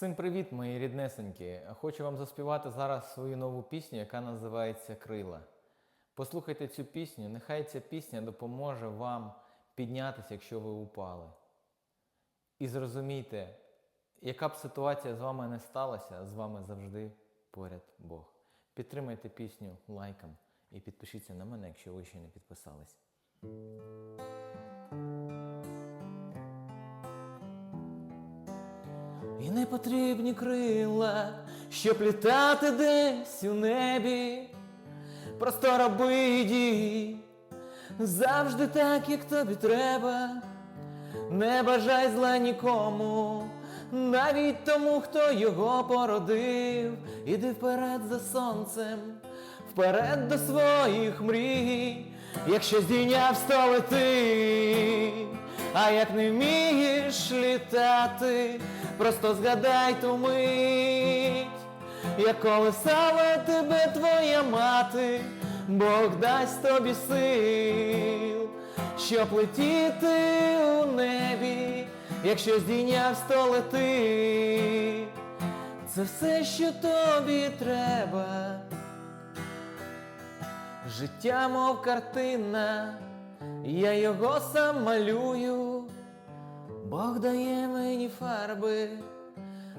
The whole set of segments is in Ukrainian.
Всім привіт, мої ріднесенькі! Хочу вам заспівати зараз свою нову пісню, яка називається Крила. Послухайте цю пісню, нехай ця пісня допоможе вам піднятися, якщо ви упали. І зрозумійте, яка б ситуація з вами не сталася, з вами завжди поряд Бог. Підтримайте пісню лайком і підпишіться на мене, якщо ви ще не підписались. І не потрібні крила, щоб літати десь у небі. Просто роби і завжди так, як тобі треба. Не бажай зла нікому, навіть тому, хто його породив. Іди вперед за сонцем, вперед до своїх мрій, якщо здійняв то лети, а як не вмієш літати, просто згадай ту мить, як колесала тебе твоя мати, Бог дасть тобі сил, щоб летіти у небі, якщо здійняв сто лети, це все, що тобі треба. Життя, мов картина, я його сам малюю, Бог дає мені фарби,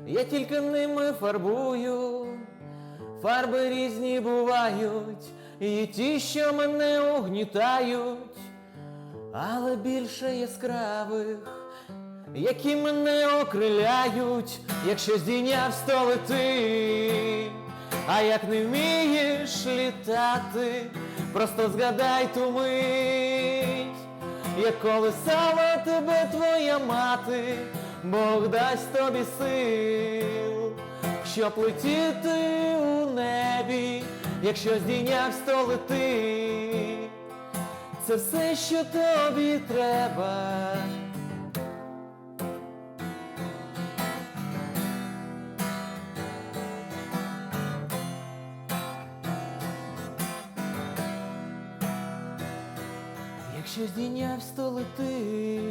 я тільки ними фарбую. Фарби різні бувають, і ті, що мене угнітають, але більше яскравих, які мене окриляють, якщо здійняв сто лети, а як не вмієш літати, просто згадай ту мить, як колесала тебе твоя мати, Бог дасть тобі сил, щоб летіти у небі, якщо здійняв столети, це все, що тобі треба. Якщо здійняв сто лети,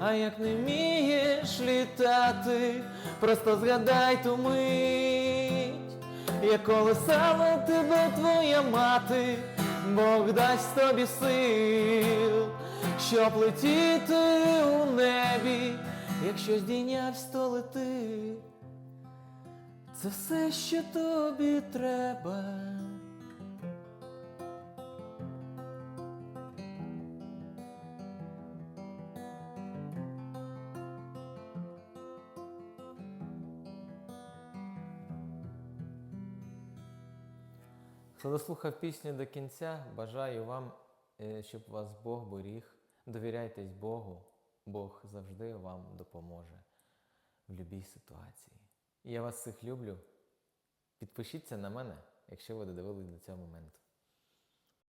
а як не вмієш літати, просто згадай ту мить, як колесала тебе твоя мати, Бог дасть тобі сил, щоб летіти у небі, якщо здійняв сто лети, це все, що тобі треба. Хто дослухав пісню до кінця, бажаю вам, е, щоб вас Бог беріг. Довіряйтесь Богу, Бог завжди вам допоможе в будь-якій ситуації. Я вас всіх люблю. Підпишіться на мене, якщо ви додивились до цього моменту.